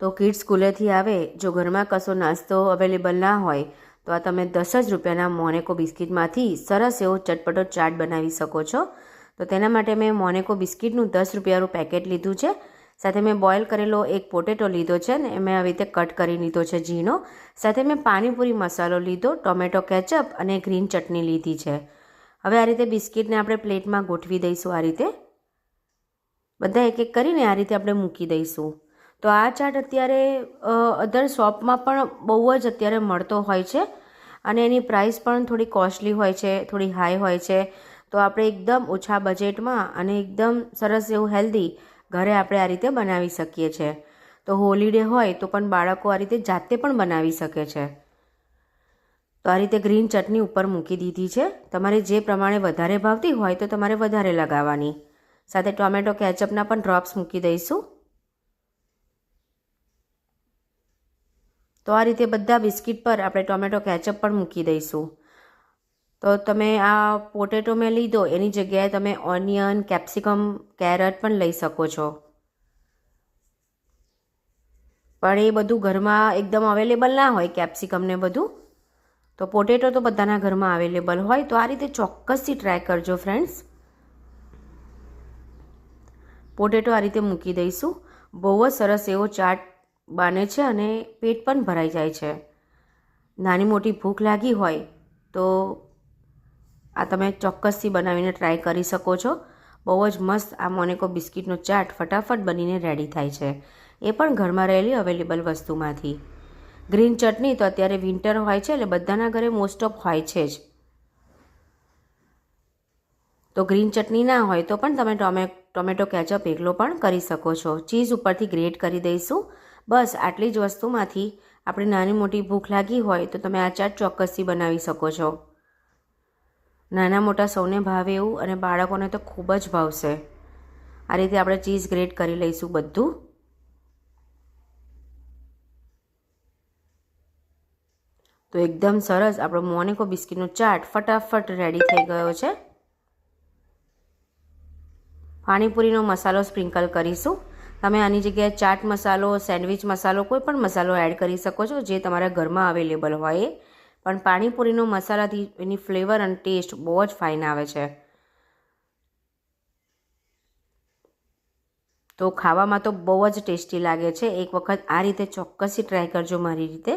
તો કિડ્સ સ્કૂલેથી આવે, જો ઘરમાં કશો નાસ્તો અવેલેબલ ના હોય, તો આ તમે દસ જ રૂપિયાના મોનેકો બિસ્કિટમાંથી સરસ એવો ચટપટો ચાટ બનાવી શકો છો. તો તેના માટે મેં મોનેકો બિસ્કિટનું દસ રૂપિયાનું પેકેટ લીધું છે. સાથે મેં બોઇલ કરેલો એક પોટેટો લીધો છે ને મેં આવી રીતે કટ કરી લીધો છે ઝીણો. સાથે મેં પાણીપુરી મસાલો લીધો, ટોમેટો કેચઅપ અને ગ્રીન ચટણી લીધી છે. હવે આ રીતે બિસ્કિટને આપણે પ્લેટમાં ગોઠવી દઈશું આ રીતે. બધા એક એક કરીને આ રીતે આપણે મૂકી દઈશું. તો આ ચાટ અત્યારે અધર શોપમાં પણ બહુ જ અત્યારે મળતો હોય છે અને એની પ્રાઇસ પણ થોડી કોસ્ટલી હોય છે, થોડી હાઈ હોય છે. તો આપણે એકદમ ઓછા બજેટમાં અને એકદમ સરસ એવું હેલ્ધી ઘરે આપણે આ રીતે બનાવી શકીએ છીએ તો હોલીડે હોય તો પણ બાળકો આ રીતે જાતે પણ બનાવી શકે છે. તો આ રીતે ગ્રીન ચટણી ઉપર મૂકી દીધી છે. તમારે જે પ્રમાણે વધારે ભાવતી હોય તો તમારે વધારે લગાવવાની. સાથે ટોમેટો કેચઅપના પણ ડ્રોપ્સ મૂકી દઈશું. તો આ રીતે બધા બિસ્કિટ પર આપણે ટોમેટો કેચઅપ પણ મૂકી દઈશું. તો તમે આ પોટેટો મેં લીધો, એની જગ્યાએ તમે ઓનિયન, કેપ્સિકમ, કેરટ પણ લઈ શકો છો. પણ એ બધું ઘરમાં એકદમ અવેલેબલ ના હોય, કેપ્સિકમ ને બધું. તો પોટેટો તો બધાના ઘરમાં અવેલેબલ હોય, તો આ રીતે ચોક્કસથી ટ્રાય કરજો ફ્રેન્ડ્સ. પોટેટો આ રીતે મૂકી દઈશું. બહુ જ સરસ એવો ચાટ બને છે અને પેટ પણ ભરાઈ જાય છે. નાની મોટી ભૂખ લાગી હોય તો આ તમે ચોક્કસથી બનાવીને ટ્રાય કરી શકો છો. બહુ જ મસ્ત આ મોનેકો બિસ્કિટનો ચાટ ફટાફટ બનીને રેડી થાય છે. એ પણ ઘરમાં રહેલી અવેલેબલ વસ્તુમાંથી. ગ્રીન ચટણી તો અત્યારે વિન્ટર હોય છે એટલે બધાના ઘરે મોસ્ટ ઓફ હોય છે જ. તો ગ્રીન ચટણી ના હોય તો પણ તમે ટોમે, ટોમેટો કેચઅપ એકલો પણ કરી શકો છો. ચીઝ ઉપરથી ગ્રેટ કરી દઈશું. બસ, આટલી જ વસ્તુમાંથી આપણે નાની મોટી ભૂખ લાગી હોય તો તમે આ ચાટ ચોક્કસથી બનાવી શકો છો. નાના મોટા સૌને ભાવે એવું અને બાળકોને તો ખૂબ જ ભાવશે. આ રીતે આપણે ચીઝ ગ્રેટ કરી લઈશું બધું. તો એકદમ સરસ આપણો મોનેકો બિસ્કિટનો ચાટ ફટાફટ રેડી થઈ ગયો છે. પાણીપુરીનો મસાલો સ્પ્રિંકલ કરીશું. તમે આની જગ્યાએ ચાટ મસાલો, સેન્ડવિચ મસાલો, કોઈ પણ મસાલો એડ કરી શકો છો જે તમારા ઘરમાં અવેલેબલ હોય. પણ પાણીપુરીનો મસાલાથી એની ફ્લેવર અને ટેસ્ટ બહુ જ ફાઇન આવે છે. તો ખાવામાં તો બહુ જ ટેસ્ટી લાગે છે. એક વખત આ રીતે ચોક્કસથી ટ્રાય કરજો મારી રીતે.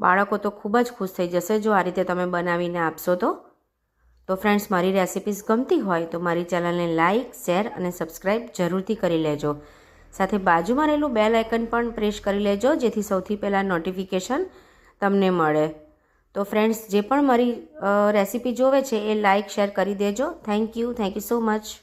બાળકો તો ખૂબ જ ખુશ થઈ જશે જો આ રીતે તમે બનાવીને આપશો તો. તો ફ્રેન્ડ્સ મારી રેસિપીસ ગમતી હોય તો મારી ચેનલને લાઇક શેર અને સબસ્ક્રાઈબ જરૂરથી કરી લેજો. સાથે બાજુમાં રહેલું બેલ આઇકન પણ પ્રેસ કરી લેજો, જેથી સૌથી પહેલાં નોટિફિકેશન તમને મળે. તો ફ્રેન્ડ્સ જે પણ મારી રેસિપી જોવે છે એ લાઇક શેર કરી દેજો. Thank you thank you so much